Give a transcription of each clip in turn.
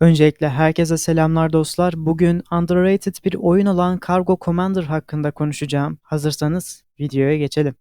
Öncelikle herkese selamlar dostlar. Bugün underrated bir oyun olan Cargo Commander hakkında konuşacağım. Hazırsanız videoya geçelim.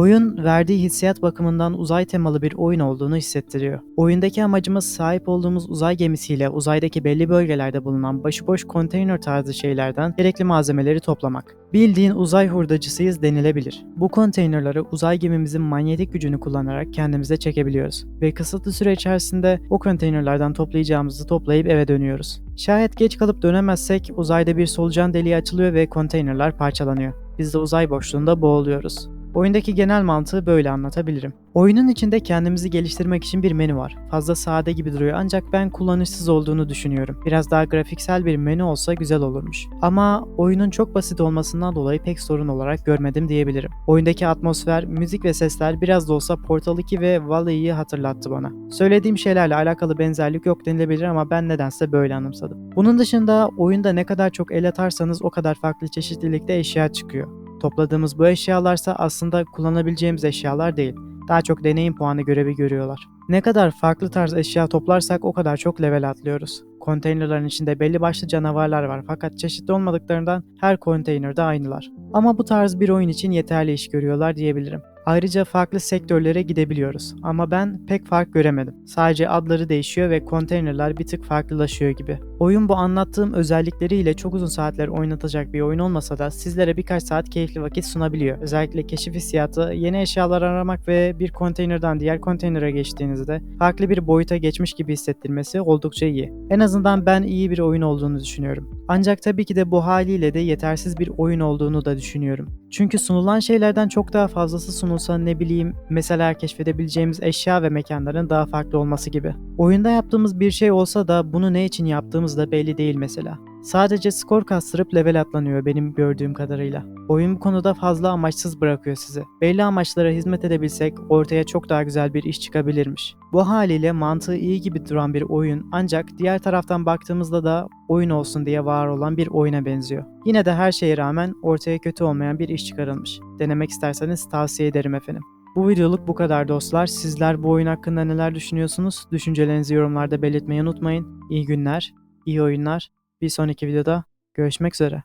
Oyun verdiği hissiyat bakımından uzay temalı bir oyun olduğunu hissettiriyor. Oyundaki amacımız sahip olduğumuz uzay gemisiyle uzaydaki belli bölgelerde bulunan başıboş konteyner tarzı şeylerden gerekli malzemeleri toplamak. Bildiğin uzay hurdacısıyız denilebilir. Bu konteynerları uzay gemimizin manyetik gücünü kullanarak kendimize çekebiliyoruz ve kısıtlı süre içerisinde o konteynerlardan toplayacağımızı toplayıp eve dönüyoruz. Şayet geç kalıp dönemezsek uzayda bir solucan deliği açılıyor ve konteynerlar parçalanıyor. Biz de uzay boşluğunda boğuluyoruz. Oyundaki genel mantığı böyle anlatabilirim. Oyunun içinde kendimizi geliştirmek için bir menü var. Fazla sade gibi duruyor ancak ben kullanışsız olduğunu düşünüyorum. Biraz daha grafiksel bir menü olsa güzel olurmuş. Ama oyunun çok basit olmasından dolayı pek sorun olarak görmedim diyebilirim. Oyundaki atmosfer, müzik ve sesler biraz da olsa Portal 2 ve Valley'i hatırlattı bana. Söylediğim şeylerle alakalı benzerlik yok denilebilir ama ben nedense böyle anımsadım. Bunun dışında oyunda ne kadar çok el atarsanız o kadar farklı çeşitlilikte eşya çıkıyor. Topladığımız bu eşyalarsa aslında kullanabileceğimiz eşyalar değil. Daha çok deneyim puanı görevi görüyorlar. Ne kadar farklı tarz eşya toplarsak o kadar çok level atlıyoruz. Konteynerların içinde belli başlı canavarlar var fakat çeşitli olmadıklarından her konteynerde aynılar. Ama bu tarz bir oyun için yeterli iş görüyorlar diyebilirim. Ayrıca farklı sektörlere gidebiliyoruz ama ben pek fark göremedim. Sadece adları değişiyor ve konteynerler bir tık farklılaşıyor gibi. Oyun bu anlattığım özellikleriyle çok uzun saatler oynatacak bir oyun olmasa da sizlere birkaç saat keyifli vakit sunabiliyor. Özellikle keşif hissiyatı, yeni eşyalar aramak ve bir konteynerden diğer konteynere geçtiğinizde farklı bir boyuta geçmiş gibi hissettirmesi oldukça iyi. En azından ben iyi bir oyun olduğunu düşünüyorum. Ancak tabii ki de bu haliyle de yetersiz bir oyun olduğunu da düşünüyorum. Çünkü sunulan şeylerden çok daha fazlası sunulsa ne bileyim mesela keşfedebileceğimiz eşya ve mekanların daha farklı olması gibi. Oyunda yaptığımız bir şey olsa da bunu ne için yaptığımız da belli değil mesela. Sadece skor kastırıp level atlanıyor benim gördüğüm kadarıyla. Oyun bu konuda fazla amaçsız bırakıyor sizi. Belli amaçlara hizmet edebilsek ortaya çok daha güzel bir iş çıkabilirmiş. Bu haliyle mantığı iyi gibi duran bir oyun ancak diğer taraftan baktığımızda da oyun olsun diye var olan bir oyuna benziyor. Yine de her şeye rağmen ortaya kötü olmayan bir iş çıkarılmış. Denemek isterseniz tavsiye ederim efendim. Bu videoluk bu kadar dostlar. Sizler bu oyun hakkında neler düşünüyorsunuz? Düşüncelerinizi yorumlarda belirtmeyi unutmayın. İyi günler, iyi oyunlar. Bir sonraki videoda görüşmek üzere.